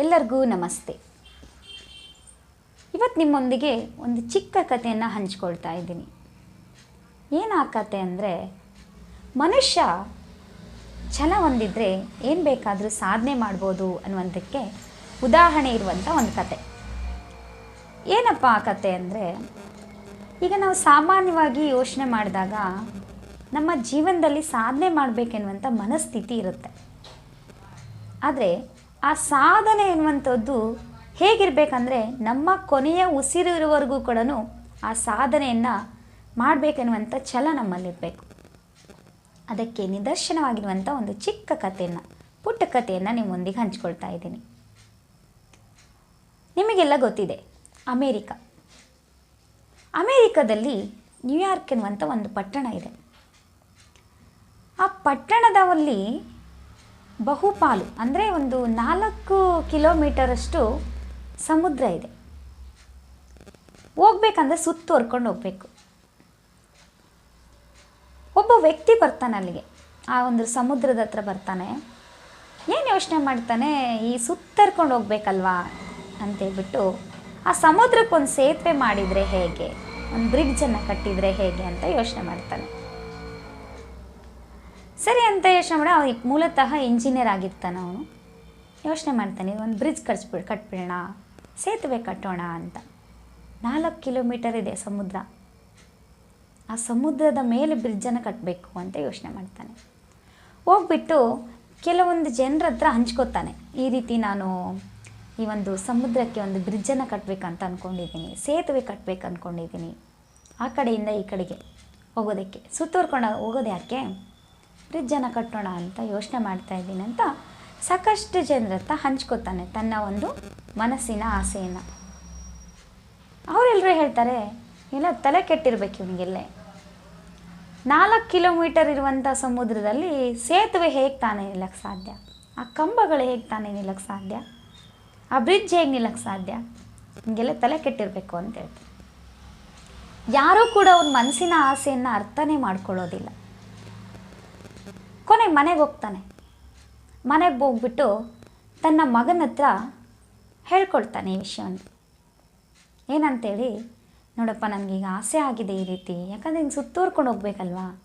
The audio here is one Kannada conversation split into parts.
ಎಲ್ಲರಿಗೂ ನಮಸ್ತೆ. ಇವತ್ತು ನಿಮ್ಮೊಂದಿಗೆ ಒಂದು ಚಿಕ್ಕ ಕಥೆಯನ್ನು ಹಂಚ್ಕೊಳ್ತಾ ಇದ್ದೀನಿ. ಏನು ಆ ಕತೆ ಅಂದರೆ, ಮನುಷ್ಯ ಛಲ ಹೊಂದಿದ್ರೆ ಏನು ಬೇಕಾದರೂ ಸಾಧನೆ ಮಾಡ್ಬೋದು ಅನ್ನುವಂಥಕ್ಕೆ ಉದಾಹರಣೆ ಇರುವಂಥ ಒಂದು ಕತೆ ಏನಪ್ಪ ಆ ಕತೆ ಅಂದರೆ, ಈಗ ನಾವು ಸಾಮಾನ್ಯವಾಗಿ ಯೋಚನೆ ಮಾಡಿದಾಗ ನಮ್ಮ ಜೀವನದಲ್ಲಿ ಸಾಧನೆ ಮಾಡಬೇಕೆನ್ನುವಂಥ ಮನಸ್ಥಿತಿ ಇರುತ್ತೆ. ಆದರೆ ಆ ಸಾಧನೆ ಎನ್ನುವಂಥದ್ದು ಹೇಗಿರಬೇಕಂದ್ರೆ ನಮ್ಮ ಕೊನೆಯ ಉಸಿರಿರುವವರೆಗೂ ಕೂಡ ಆ ಸಾಧನೆಯನ್ನು ಮಾಡಬೇಕೆನ್ನುವಂಥ ಛಲ ನಮ್ಮಲ್ಲಿರಬೇಕು. ಅದಕ್ಕೆ ನಿದರ್ಶನವಾಗಿರುವಂಥ ಒಂದು ಚಿಕ್ಕ ಕಥೆಯನ್ನು, ಪುಟ್ಟ ಕಥೆಯನ್ನು ನಿಮ್ಮೊಂದಿಗೆ ಹಂಚ್ಕೊಳ್ತಾ ಇದ್ದೀನಿ. ನಿಮಗೆಲ್ಲ ಗೊತ್ತಿದೆ, ಅಮೇರಿಕ. ಅಮೇರಿಕದಲ್ಲಿ ನ್ಯೂಯಾರ್ಕ್ ಎನ್ನುವಂಥ ಒಂದು ಪಟ್ಟಣ ಇದೆ. ಆ ಪಟ್ಟಣದಲ್ಲಿ ಬಹುಪಾಲು, ಅಂದರೆ ಒಂದು ನಾಲ್ಕು ಕಿಲೋಮೀಟರಷ್ಟು ಸಮುದ್ರ ಇದೆ. ಹೋಗ್ಬೇಕಂದ್ರೆ ಸುತ್ತುವರ್ಕೊಂಡು ಹೋಗ್ಬೇಕು. ಒಬ್ಬ ವ್ಯಕ್ತಿ ಬರ್ತಾನೆ ಅಲ್ಲಿಗೆ, ಆ ಒಂದು ಸಮುದ್ರದ ಹತ್ರ ಬರ್ತಾನೆ. ಏನು ಯೋಚನೆ ಮಾಡ್ತಾನೆ, ಈ ಸುತ್ತರ್ಕೊಂಡು ಹೋಗ್ಬೇಕಲ್ವಾ ಅಂತೇಳ್ಬಿಟ್ಟು, ಆ ಸಮುದ್ರಕ್ಕೊಂದು ಸೇತುವೆ ಮಾಡಿದರೆ ಹೇಗೆ, ಒಂದು ಬ್ರಿಡ್ಜನ್ನು ಕಟ್ಟಿದರೆ ಹೇಗೆ ಅಂತ ಯೋಚನೆ ಮಾಡ್ತಾನೆ. ಸರಿ ಅಂತ ಯೋಚನೆ ಮಾಡಿ. ಮೂಲತಃ ಇಂಜಿನಿಯರ್ ಆಗಿರ್ತಾನೆ ಅವನು. ಯೋಚನೆ ಮಾಡ್ತಾನೆ ಒಂದು ಬ್ರಿಡ್ಜ್ ಕಟ್ಸ್ಬಿಡ್ ಕಟ್ಬಿಡೋಣ ಸೇತುವೆ ಕಟ್ಟೋಣ ಅಂತ. ನಾಲ್ಕು ಕಿಲೋಮೀಟರ್ ಇದೆ ಸಮುದ್ರ. ಆ ಸಮುದ್ರದ ಮೇಲೆ ಬ್ರಿಡ್ಜನ್ನು ಕಟ್ಟಬೇಕು ಅಂತ ಯೋಚನೆ ಮಾಡ್ತಾನೆ. ಹೋಗ್ಬಿಟ್ಟು ಕೆಲವೊಂದು ಜನರ ಹತ್ರ ಹಂಚ್ಕೋತಾನೆ. ಈ ರೀತಿ ನಾನು ಈ ಒಂದು ಸಮುದ್ರಕ್ಕೆ ಒಂದು ಬ್ರಿಡ್ಜನ್ನು ಕಟ್ಟಬೇಕಂತ ಅಂದ್ಕೊಂಡಿದ್ದೀನಿ ಸೇತುವೆ ಕಟ್ಟಬೇಕು ಅಂದ್ಕೊಂಡಿದ್ದೀನಿ ಆ ಕಡೆಯಿಂದ ಈ ಕಡೆಗೆ ಹೋಗೋದಕ್ಕೆ. ಸುತ್ತೂರ್ಕೊಂಡು ಹೋಗೋದು ಯಾಕೆ? ಬ್ರಿಡ್ಜನ್ನು ಕಟ್ಟೋಣ ಅಂತ ಯೋಚನೆ ಮಾಡ್ತಾ ಇದ್ದೀನಿ ಅಂತ ಸಾಕಷ್ಟು ಜನರ ಹತ್ರ ಹಂಚ್ಕೋತಾನೆ ತನ್ನ ಒಂದು ಮನಸ್ಸಿನ ಆಸೆಯನ್ನು. ಅವರೆಲ್ಲರೂ ಹೇಳ್ತಾರೆ, ಇಲ್ಲ, ತಲೆ ಕೆಟ್ಟಿರ್ಬೇಕು ಇವನಿಗೆಲ್ಲೇ. ನಾಲ್ಕು ಕಿಲೋಮೀಟರ್ ಇರುವಂಥ ಸಮುದ್ರದಲ್ಲಿ ಸೇತುವೆ ಹೇಗೆ ತಾನೇ ನಿಲ್ಲಕ್ಕೆ ಸಾಧ್ಯ? ಆ ಕಂಬಗಳು ಹೇಗೆ ತಾನೇ ನಿಲ್ಲಕ್ಕೆ ಸಾಧ್ಯ? ಆ ಬ್ರಿಡ್ಜ್ ಹೇಗೆ ನಿಲ್ಲಕ್ಕೆ ಸಾಧ್ಯ? ಹಿಂಗೆಲ್ಲ ತಲೆ ಕೆಟ್ಟಿರಬೇಕು ಅಂತ ಹೇಳ್ತಾರೆ. ಯಾರೂ ಕೂಡ ಅವ್ರ ಮನಸ್ಸಿನ ಆಸೆಯನ್ನು ಅರ್ಥನೇ ಮಾಡ್ಕೊಳ್ಳೋದಿಲ್ಲ. ಕೊನೆಗೆ ಮನೆಗೆ ಹೋಗ್ತಾನೆ. ಮನೆಗೆ ಹೋಗ್ಬಿಟ್ಟು ತನ್ನ ಮಗನ ಹತ್ರ ಹೇಳ್ಕೊಳ್ತಾನೆ ಈ ವಿಷಯವನ್ನು. ಏನಂತೇಳಿ, ನೋಡಪ್ಪ ನನಗೀಗ ಆಸೆ ಆಗಿದೆ ಈ ರೀತಿ. ಯಾಕಂದರೆ ಹಿಂಗೆ ಸುತ್ತೂರ್ಕೊಂಡು ಹೋಗ್ಬೇಕಲ್ವಾ?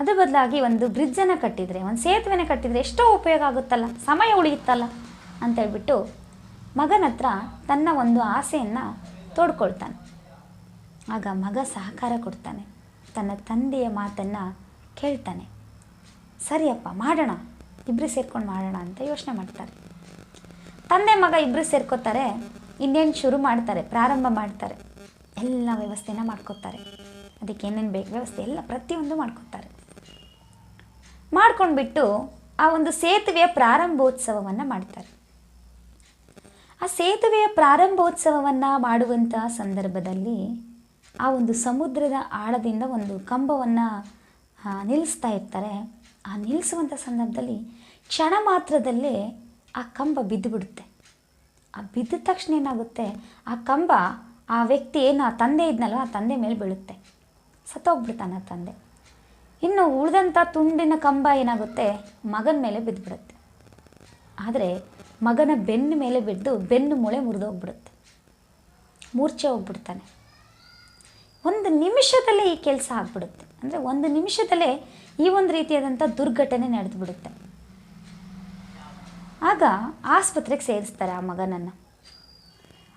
ಅದ್ರ ಬದಲಾಗಿ ಒಂದು ಬ್ರಿಡ್ಜನ್ನು ಕಟ್ಟಿದರೆ, ಒಂದು ಸೇತುವೆನ ಕಟ್ಟಿದರೆ ಎಷ್ಟೋ ಉಪಯೋಗ ಆಗುತ್ತಲ್ಲ? ಸಮಯ ಉಳಿಯುತ್ತಲ್ಲ? ಅಂತೇಳ್ಬಿಟ್ಟು ಮಗನ ಹತ್ರ ತನ್ನ ಒಂದು ಆಸೆಯನ್ನು ತೋಡ್ಕೊಳ್ತಾನೆ. ಆಗ ಮಗ ಸಹಕಾರ ಕೊಡ್ತಾನೆ. ತನ್ನ ತಂದೆಯ ಮಾತನ್ನು ಕೇಳ್ತಾನೆ. ಸರಿಯಪ್ಪ, ಮಾಡೋಣ. ಇಬ್ಬರು ಸೇರ್ಕೊಂಡು ಮಾಡೋಣ ಅಂತ ಯೋಚನೆ ಮಾಡ್ತಾರೆ. ತಂದೆ ಮಗ ಇಬ್ಬರು ಸೇರ್ಕೋತಾರೆ, ಇನ್ನೇನು ಶುರು ಮಾಡ್ತಾರೆ, ಪ್ರಾರಂಭ ಮಾಡ್ತಾರೆ, ಎಲ್ಲ ವ್ಯವಸ್ಥೆನ ಮಾಡ್ಕೋತಾರೆ. ಅದಕ್ಕೆ ಏನೇನು ಬೇಕು ವ್ಯವಸ್ಥೆ ಎಲ್ಲ ಪ್ರತಿಯೊಂದು ಮಾಡ್ಕೋತಾರೆ. ಮಾಡ್ಕೊಂಡ್ಬಿಟ್ಟು ಆ ಒಂದು ಸೇತುವೆಯ ಪ್ರಾರಂಭೋತ್ಸವವನ್ನು ಮಾಡ್ತಾರೆ. ಆ ಸೇತುವೆಯ ಪ್ರಾರಂಭೋತ್ಸವವನ್ನು ಮಾಡುವಂಥ ಸಂದರ್ಭದಲ್ಲಿ ಆ ಒಂದು ಸಮುದ್ರದ ಆಳದಿಂದ ಒಂದು ಕಂಬವನ್ನು ನಿಲ್ಲಿಸ್ತಾ ಇರ್ತಾರೆ. ಆ ನಿಲ್ಲಿಸುವಂಥ ಸಂದರ್ಭದಲ್ಲಿ ಕ್ಷಣ ಮಾತ್ರದಲ್ಲೇ ಆ ಕಂಬ ಬಿದ್ದುಬಿಡುತ್ತೆ. ಆ ಬಿದ್ದ ತಕ್ಷಣ ಏನಾಗುತ್ತೆ? ಆ ಕಂಬ, ಆ ವ್ಯಕ್ತಿ ಏನು, ಆ ತಂದೆ ಇದ್ನಲ್ವ, ಆ ತಂದೆ ಮೇಲೆ ಬೀಳುತ್ತೆ. ಸತ್ತೋಗ್ಬಿಡ್ತಾನೆ ಆ ತಂದೆ. ಇನ್ನು ಉಳಿದಂಥ ತುಂಡಿನ ಕಂಬ ಏನಾಗುತ್ತೆ? ಮಗನ ಮೇಲೆ ಬಿದ್ದುಬಿಡುತ್ತೆ. ಆದರೆ ಮಗನ ಬೆನ್ನ ಮೇಲೆ ಬಿದ್ದು ಬೆನ್ನು ಮೂಳೆ ಮುರಿದೋಗ್ಬಿಡುತ್ತೆ ಮೂರ್ಛೆ ಹೋಗ್ಬಿಡ್ತಾನೆ. ಒಂದು ನಿಮಿಷದಲ್ಲೇ ಈ ಕೆಲಸ ಆಗ್ಬಿಡುತ್ತೆ. ಅಂದರೆ ಒಂದು ನಿಮಿಷದಲ್ಲೇ ಈ ಒಂದು ರೀತಿಯಾದಂಥ ದುರ್ಘಟನೆ ನಡೆದು ಬಿಡುತ್ತೆ ಆಗ ಆಸ್ಪತ್ರೆಗೆ ಸೇರಿಸ್ತಾರೆ ಆ ಮಗನನ್ನು.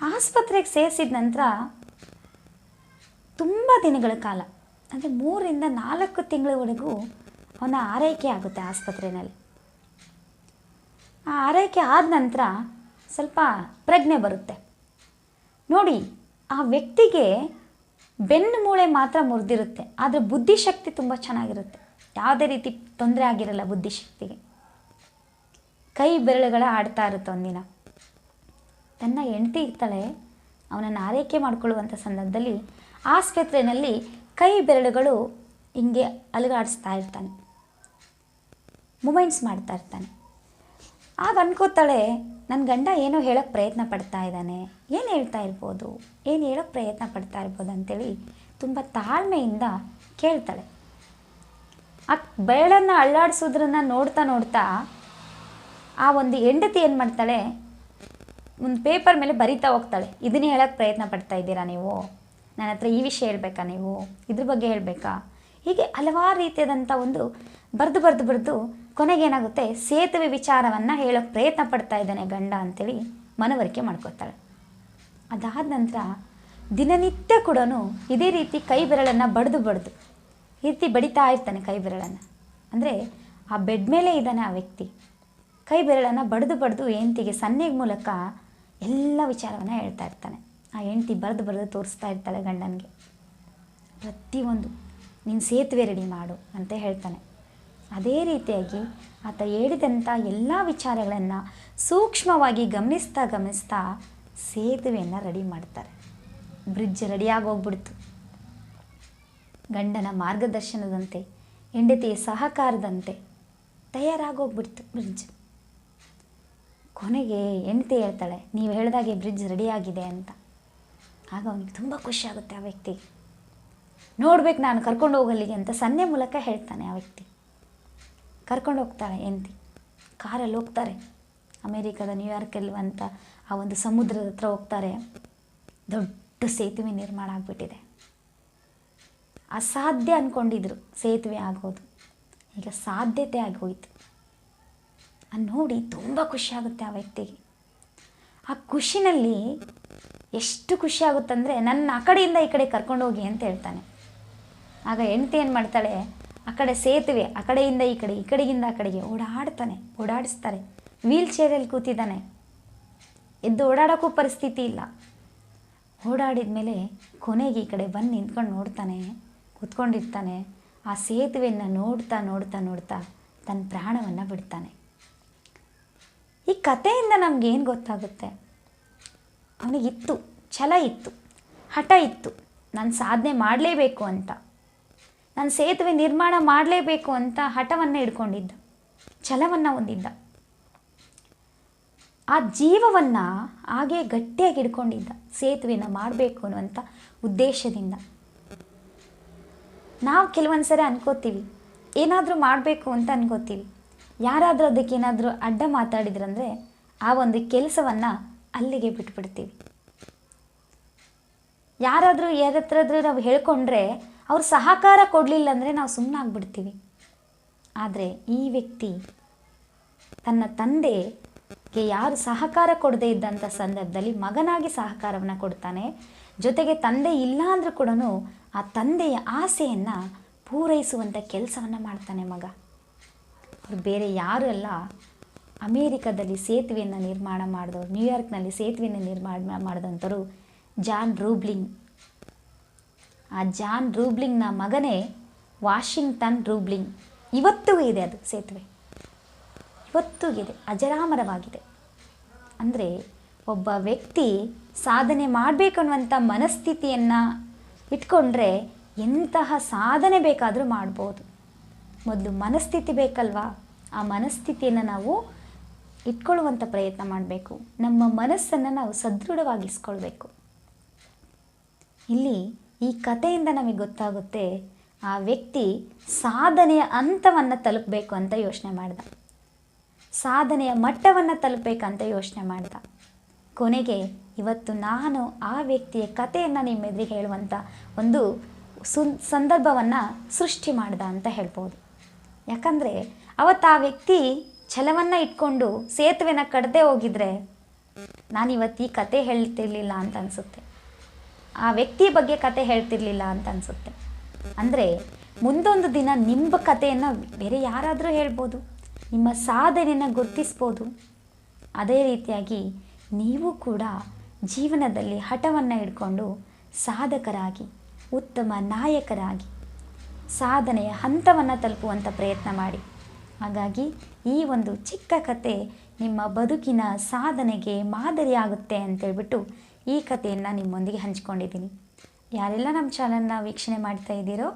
ಆಸ್ಪತ್ರೆಗೆ ಸೇರಿಸಿದ ನಂತರ ತುಂಬ ದಿನಗಳ ಕಾಲ, ಅಂದರೆ ಮೂರರಿಂದ ನಾಲ್ಕು ತಿಂಗಳವರೆಗೂ ಅವನ ಆರೈಕೆ ಆಗುತ್ತೆ ಆಸ್ಪತ್ರೆಯಲ್ಲಿ ಆ ಆರೈಕೆ ಆದ ನಂತರ ಸ್ವಲ್ಪ ಪ್ರಜ್ಞೆ ಬರುತ್ತೆ. ನೋಡಿ, ಆ ವ್ಯಕ್ತಿಗೆ ಬೆನ್ನು ಮೂಳೆ ಮಾತ್ರ ಮುರಿದಿರುತ್ತೆ, ಆದರೆ ಬುದ್ಧಿಶಕ್ತಿ ತುಂಬ ಚೆನ್ನಾಗಿರುತ್ತೆ. ಯಾವುದೇ ರೀತಿ ತೊಂದರೆ ಆಗಿರಲ್ಲ ಬುದ್ಧಿಶಕ್ತಿಗೆ ಕೈ ಬೆರಳುಗಳ ಆಡ್ತಾ ಇರುತ್ತೆ ಒಂದಿನ. ತನ್ನ ಹೆಂಡತಿ ಇರ್ತಾಳೆ, ಅವನನ್ನು ಆರೈಕೆ ಮಾಡಿಕೊಳ್ಳುವಂಥ ಸಂದರ್ಭದಲ್ಲಿ ಆಸ್ಪತ್ರೆಯಲ್ಲಿ ಕೈ ಬೆರಳುಗಳು ಹಿಂಗೆ ಅಲುಗಾಡಿಸ್ತಾ ಇರ್ತಾನೆ. ಮೂಮೆಂಟ್ಸ್ ಮಾಡ್ತಾ ಇರ್ತಾನೆ. ಆಗ ಅನ್ಕೋತಾಳೆ ನನ್ನ ಗಂಡ ಏನೋ ಹೇಳೋಕ್ಕೆ ಪ್ರಯತ್ನ ಪಡ್ತಾ ಇದ್ದಾನೆ. ಏನು ಹೇಳ್ತಾ ಇರ್ಬೋದು? ಏನು ಹೇಳೋಕ್ಕೆ ಪ್ರಯತ್ನ ಪಡ್ತಾ ಇರ್ಬೋದು ಅಂತೇಳಿ ತುಂಬ ತಾಳ್ಮೆಯಿಂದ ಕೇಳ್ತಾಳೆ. ಆ ಬೆರಳನ್ನು ಅಳ್ಳಾಡಿಸೋದ್ರನ್ನ ನೋಡ್ತಾ ನೋಡ್ತಾ ಆ ಒಂದು ಹೆಂಡತಿ ಏನು ಮಾಡ್ತಾಳೆ? ಒಂದು ಪೇಪರ್ ಮೇಲೆ ಬರಿತಾ ಹೋಗ್ತಾಳೆ. ಇದನ್ನೇ ಹೇಳೋಕ್ಕೆ ಪ್ರಯತ್ನ ಪಡ್ತಾ ಇದ್ದೀರಾ ನೀವು? ನನ್ನ ಹತ್ರ ಈ ವಿಷಯ ಹೇಳಬೇಕಾ ನೀವು? ಇದ್ರ ಬಗ್ಗೆ ಹೇಳಬೇಕಾ? ಹೀಗೆ ಹಲವಾರು ರೀತಿಯಾದಂಥ ಒಂದು ಬರೆದು ಬರೆದು ಬರೆದು ಕೊನೆಗೇನಾಗುತ್ತೆ? ಸೇತುವೆ ವಿಚಾರವನ್ನು ಹೇಳೋಕ್ಕೆ ಪ್ರಯತ್ನ ಪಡ್ತಾ ಇದ್ದಾನೆ ಗಂಡ ಅಂತೇಳಿ ಮನವರಿಕೆ ಮಾಡ್ಕೋತಾಳೆ ಅದಾದ ನಂತರ ದಿನನಿತ್ಯ ಕೂಡ ಇದೇ ರೀತಿ ಕೈ ಬೆರಳನ್ನು ಬಡಿದು ಬಡ್ದು ಈ ರೀತಿ ಬಡಿತಾ ಇರ್ತಾನೆ ಕೈ ಬೆರಳನ್ನು. ಅಂದರೆ ಆ ಬೆಡ್ ಮೇಲೆ ಇದ್ದಾನೆ ಆ ವ್ಯಕ್ತಿ. ಕೈ ಬೆರಳನ್ನು ಬಡ್ದು ಬಡ್ದು ಹೆಂಡ್ತಿಗೆ ಸನ್ನೆಗೆ ಮೂಲಕ ಎಲ್ಲ ವಿಚಾರವನ್ನು ಹೇಳ್ತಾ ಇರ್ತಾನೆ. ಆ ಹೆಂಡ್ತಿ ಬರೆದು ಬರೆದು ತೋರಿಸ್ತಾ ಇರ್ತಾಳೆ ಗಂಡನಿಗೆ. ಪ್ರತಿಯೊಂದು, ನೀನು ಸೇತುವೆ ರೆಡಿ ಮಾಡು ಅಂತ ಹೇಳ್ತಾನೆ. ಅದೇ ರೀತಿಯಾಗಿ ಆತ ಹೇಳಿದಂಥ ಎಲ್ಲ ವಿಚಾರಗಳನ್ನು ಸೂಕ್ಷ್ಮವಾಗಿ ಗಮನಿಸ್ತಾ ಗಮನಿಸ್ತಾ ಸೇತುವೆಯನ್ನು ರೆಡಿ ಮಾಡ್ತಾರೆ. ಬ್ರಿಡ್ಜ್ ರೆಡಿಯಾಗಿ ಹೋಗ್ಬಿಡ್ತು ಗಂಡನ ಮಾರ್ಗದರ್ಶನದಂತೆ, ಹೆಂಡತಿಯ ಸಹಕಾರದಂತೆ ತಯಾರಾಗೋಗ್ಬಿಡ್ತು ಬ್ರಿಡ್ಜ್. ಕೊನೆಗೆ ಹೆಂಡತಿ ಹೇಳ್ತಾಳೆ, ನೀವು ಹೇಳಿದಾಗೆ ಬ್ರಿಡ್ಜ್ ರೆಡಿಯಾಗಿದೆ ಅಂತ. ಆಗ ಅವನಿಗೆ ತುಂಬ ಖುಷಿಯಾಗುತ್ತೆ ಆ ವ್ಯಕ್ತಿ ನೋಡ್ಬೇಕು ನಾನು ಕರ್ಕೊಂಡು ಹೋಗಲ್ಲಿಗೆ ಅಂತ ಸನ್ನೆ ಮೂಲಕ ಹೇಳ್ತಾನೆ ಆ ವ್ಯಕ್ತಿ. ಕರ್ಕೊಂಡು ಹೋಗ್ತಾಳೆ ಹೆಂಡತಿ. ಕಾರಲ್ಲಿ ಹೋಗ್ತಾರೆ. ಅಮೇರಿಕಾದ ನ್ಯೂಯಾರ್ಕಲ್ಲಿರುವಂಥ ಆ ಒಂದು ಸಮುದ್ರದ ಹತ್ರ ಹೋಗ್ತಾರೆ. ದೊಡ್ಡ ಸೇತುವೆ ನಿರ್ಮಾಣ ಆಗಿಬಿಟ್ಟಿದೆ. ಅಸಾಧ್ಯ ಅಂದ್ಕೊಂಡಿದ್ರು ಸೇತುವೆ ಆಗೋದು. ಈಗ ಸಾಧ್ಯತೆ ಆಗೋಯ್ತು. ಅದು ನೋಡಿ ತುಂಬ ಖುಷಿ ಆಗುತ್ತೆ ಆ ವ್ಯಕ್ತಿಗೆ. ಆ ಖುಷಿನಲ್ಲಿ ಎಷ್ಟು ಖುಷಿ ಆಗುತ್ತಂದರೆ ನನ್ನ ಆ ಕಡೆಯಿಂದ ಈ ಕಡೆ ಕರ್ಕೊಂಡೋಗಿ ಅಂತ ಹೇಳ್ತಾನೆ. ಆಗ ಹೆಂಡ್ತಿ ಏನು ಮಾಡ್ತಾಳೆ? ಆ ಕಡೆ ಸೇತುವೆ, ಆ ಕಡೆಯಿಂದ ಈ ಕಡೆ, ಈ ಕಡೆಯಿಂದ ಆ ಕಡೆಗೆ ಓಡಾಡ್ತಾನೆ, ಓಡಾಡಿಸ್ತಾರೆ. ವೀಲ್ ಚೇರಲ್ಲಿ ಕೂತಿದ್ದಾನೆ. ಎದ್ದು ಓಡಾಡೋಕ್ಕೂ ಪರಿಸ್ಥಿತಿ ಇಲ್ಲ. ಓಡಾಡಿದ ಮೇಲೆ ಕೊನೆಗೆ ಈ ಕಡೆ ಬಂದು ನಿಂತ್ಕೊಂಡು ನೋಡ್ತಾನೆ, ಕೂತ್ಕೊಂಡಿರ್ತಾನೆ. ಆ ಸೇತುವೆಯನ್ನು ನೋಡ್ತಾ ನೋಡ್ತಾ ನೋಡ್ತಾ ತನ್ನ ಪ್ರಾಣವನ್ನು ಬಿಡ್ತಾನೆ. ಈ ಕಥೆಯಿಂದ ನಮಗೇನು ಗೊತ್ತಾಗುತ್ತೆ? ಅವನಿಗಿತ್ತು, ಛಲ ಇತ್ತು, ಹಠ ಇತ್ತು. ನಾನು ಸಾಧನೆ ಮಾಡಲೇಬೇಕು ಅಂತ. ನಾನು ಸೇತುವೆ ನಿರ್ಮಾಣ ಮಾಡಲೇಬೇಕು ಅಂತ ಹಠವನ್ನು ಹಿಡ್ಕೊಂಡಿದ್ದ. ಛಲವನ್ನು ಹೊಂದಿದ್ದ. ಆ ಜೀವವನ್ನು ಹಾಗೆ ಗಟ್ಟಿಯಾಗಿ ಹಿಡ್ಕೊಂಡಿದ್ದ. ಸೇತುವೆನ ಮಾಡಬೇಕು ಅನ್ನುವಂಥ ಉದ್ದೇಶದಿಂದ. ನಾವು ಕೆಲವೊಂದು ಸರಿ ಅನ್ಕೋತೀವಿ, ಏನಾದರೂ ಮಾಡಬೇಕು ಅಂತ ಅನ್ಕೋತೀವಿ. ಯಾರಾದರೂ ಅದಕ್ಕೆ ಏನಾದರೂ ಅಡ್ಡ ಮಾತಾಡಿದ್ರಂದರೆ ಆ ಒಂದು ಕೆಲಸವನ್ನು ಅಲ್ಲಿಗೆ ಬಿಟ್ಬಿಡ್ತೀವಿ. ಯಾರಾದರೂ ಯಾರತ್ರಾದರೂ ನಾವು ಹೇಳ್ಕೊಂಡ್ರೆ ಅವ್ರು ಸಹಕಾರ ಕೊಡಲಿಲ್ಲ ಅಂದರೆ ನಾವು ಸುಮ್ಮನಾಗ್ಬಿಡ್ತೀವಿ ಆದರೆ ಈ ವ್ಯಕ್ತಿ ತನ್ನ ತಂದೆಗೆ ಯಾರು ಸಹಕಾರ ಕೊಡದೇ ಇದ್ದಂಥ ಸಂದರ್ಭದಲ್ಲಿ ಮಗನಾಗಿ ಸಹಕಾರವನ್ನು ಕೊಡ್ತಾನೆ. ಜೊತೆಗೆ ತಂದೆ ಇಲ್ಲ ಅಂದರೂ ಕೂಡ ಆ ತಂದೆಯ ಆಸೆಯನ್ನು ಪೂರೈಸುವಂಥ ಕೆಲಸವನ್ನು ಮಾಡ್ತಾನೆ ಮಗ. ಅವ್ರು ಬೇರೆ ಯಾರು ಅಲ್ಲ. ಅಮೇರಿಕಾದಲ್ಲಿ ಸೇತುವೆಯನ್ನು ನಿರ್ಮಾಣ ಮಾಡಿದವರು, ನ್ಯೂಯಾರ್ಕ್ನಲ್ಲಿ ಸೇತುವೆಯನ್ನು ನಿರ್ಮಾಣ ಮಾಡಿದಂಥವರು ಜಾನ್ ರೂಬ್ಲಿಂಗ್. ಆ ಜಾನ್ ರೂಬ್ಲಿಂಗ್ನ ಮಗನೇ ವಾಷಿಂಗ್ಟನ್ ರೂಬ್ಲಿಂಗ್. ಇವತ್ತೂ ಇದೆ ಅದು ಸೇತುವೆ. ಇವತ್ತೂ ಇದೆ, ಅಜರಾಮರವಾಗಿದೆ. ಅಂದರೆ ಒಬ್ಬ ವ್ಯಕ್ತಿ ಸಾಧನೆ ಮಾಡಬೇಕು ಅನ್ನುವಂಥ ಮನಸ್ಥಿತಿಯನ್ನು ಇಟ್ಕೊಂಡ್ರೆ ಎಂತಹ ಸಾಧನೆ ಬೇಕಾದರೂ ಮಾಡ್ಬೋದು. ಮೊದಲು ಮನಸ್ಥಿತಿ ಬೇಕಲ್ವಾ? ಆ ಮನಸ್ಥಿತಿಯನ್ನು ನಾವು ಇಟ್ಕೊಳ್ಳುವಂಥ ಪ್ರಯತ್ನ ಮಾಡಬೇಕು. ನಮ್ಮ ಮನಸ್ಸನ್ನು ನಾವು ಸದೃಢವಾಗಿಸ್ಕೊಳ್ಬೇಕು. ಇಲ್ಲಿ ಈ ಕಥೆಯಿಂದ ನಮಗೆ ಗೊತ್ತಾಗುತ್ತೆ ಆ ವ್ಯಕ್ತಿ ಸಾಧನೆಯ ಹಂತವನ್ನು ತಲುಪಬೇಕು ಅಂತ ಯೋಚನೆ ಮಾಡ್ದ. ಸಾಧನೆಯ ಮಟ್ಟವನ್ನು ತಲುಪಬೇಕಂತ ಯೋಚನೆ ಮಾಡ್ದ. ಕೊನೆಗೆ ಇವತ್ತು ನಾನು ಆ ವ್ಯಕ್ತಿಯ ಕಥೆಯನ್ನು ನಿಮ್ಮ ಎದುರಿಗೆ ಹೇಳುವಂಥ ಒಂದು ಸುನ್, ಸಂದರ್ಭವನ್ನು ಸೃಷ್ಟಿ ಮಾಡ್ದ ಅಂತ ಹೇಳ್ಬೋದು. ಯಾಕಂದರೆ ಅವತ್ತು ಆ ವ್ಯಕ್ತಿ ಛಲವನ್ನು ಇಟ್ಕೊಂಡು ಸೇತುವೆನ ಕಡದೆ ಹೋಗಿದ್ರೆ ನಾನು ಇವತ್ತು ಈ ಕತೆ ಹೇಳ್ತಿರ್ಲಿಲ್ಲ ಅಂತ ಅನಿಸುತ್ತೆ. ಆ ವ್ಯಕ್ತಿಯ ಬಗ್ಗೆ ಕತೆ ಹೇಳ್ತಿರ್ಲಿಲ್ಲ ಅಂತ ಅನಿಸುತ್ತೆ. ಅಂದರೆ ಮುಂದೊಂದು ದಿನ ನಿಮ್ಮ ಕಥೆಯನ್ನು ಬೇರೆ ಯಾರಾದರೂ ಹೇಳ್ಬೋದು, ನಿಮ್ಮ ಸಾಧನೆಯನ್ನು ಗುರುತಿಸ್ಬೋದು. ಅದೇ ರೀತಿಯಾಗಿ ನೀವು ಕೂಡ ಜೀವನದಲ್ಲಿ ಹಠವನ್ನು ಹಿಡ್ಕೊಂಡು ಸಾಧಕರಾಗಿ, ಉತ್ತಮ ನಾಯಕರಾಗಿ, ಸಾಧನೆಯ ಹಂತವನ್ನು ತಲುಪುವಂಥ ಪ್ರಯತ್ನ ಮಾಡಿ. ಹಾಗಾಗಿ ಈ ಒಂದು ಚಿಕ್ಕ ಕತೆ ನಿಮ್ಮ ಬದುಕಿನ ಸಾಧನೆಗೆ ಮಾದರಿಯಾಗುತ್ತೆ ಅಂತೇಳ್ಬಿಟ್ಟು ಈ ಕಥೆಯನ್ನು ನಿಮ್ಮೊಂದಿಗೆ ಹಂಚ್ಕೊಂಡಿದ್ದೀನಿ. ಯಾರೆಲ್ಲ ನಮ್ಮ ಚಾನಲ್ನ ವೀಕ್ಷಣೆ ಮಾಡ್ತಾ ಇದ್ದೀರೋ,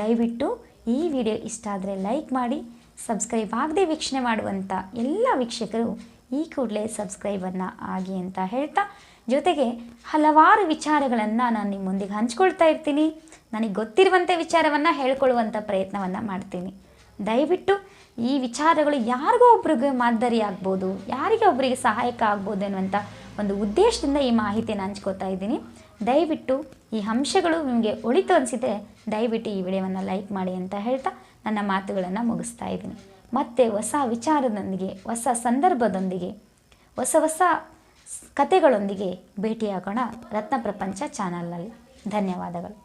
ದಯವಿಟ್ಟು ಈ ವಿಡಿಯೋ ಇಷ್ಟ ಆದರೆ ಲೈಕ್ ಮಾಡಿ, ಸಬ್ಸ್ಕ್ರೈಬ್ ಆಗದೆ ವೀಕ್ಷಣೆ ಮಾಡುವಂಥ ಎಲ್ಲ ವೀಕ್ಷಕರು ಈ ಕೂಡಲೇ ಸಬ್ಸ್ಕ್ರೈಬನ್ನು ಆಗಿ ಅಂತ ಹೇಳ್ತಾ, ಜೊತೆಗೆ ಹಲವಾರು ವಿಚಾರಗಳನ್ನು ನಾನು ನಿಮ್ಮೊಂದಿಗೆ ಹಂಚ್ಕೊಳ್ತಾ ಇರ್ತೀನಿ. ನನಗೆ ಗೊತ್ತಿರುವಂಥ ವಿಚಾರವನ್ನು ಹೇಳ್ಕೊಳ್ಳುವಂಥ ಪ್ರಯತ್ನವನ್ನು ಮಾಡ್ತೀನಿ. ದಯವಿಟ್ಟು ಈ ವಿಚಾರಗಳು ಯಾರಿಗೋ ಒಬ್ರಿಗೆ ಮಾದರಿ ಆಗ್ಬೋದು ಯಾರಿಗೆ ಒಬ್ಬರಿಗೆ ಸಹಾಯಕ ಆಗ್ಬೋದು ಅನ್ನುವಂಥ ಒಂದು ಉದ್ದೇಶದಿಂದ ಈ ಮಾಹಿತಿಯನ್ನು ಹಂಚ್ಕೋತಾ ಇದ್ದೀನಿ. ದಯವಿಟ್ಟು ಈ ಅಂಶಗಳು ನಿಮಗೆ ಒಳಿತು ಅನಿಸಿದರೆ ದಯವಿಟ್ಟು ಈ ವಿಡಿಯೋವನ್ನು ಲೈಕ್ ಮಾಡಿ ಅಂತ ಹೇಳ್ತಾ ನನ್ನ ಮಾತುಗಳನ್ನು ಮುಗಿಸ್ತಾ ಇದ್ದೀನಿ. ಮತ್ತೆ ಹೊಸ ವಿಚಾರದೊಂದಿಗೆ, ಹೊಸ ಸಂದರ್ಭದೊಂದಿಗೆ, ಹೊಸ ಹೊಸ ಕತೆಗಳೊಂದಿಗೆ ಭೇಟಿಯಾಗೋಣ ರತ್ನ ಪ್ರಪಂಚ ಚಾನಲ್ನಲ್ಲಿ. ಧನ್ಯವಾದಗಳು.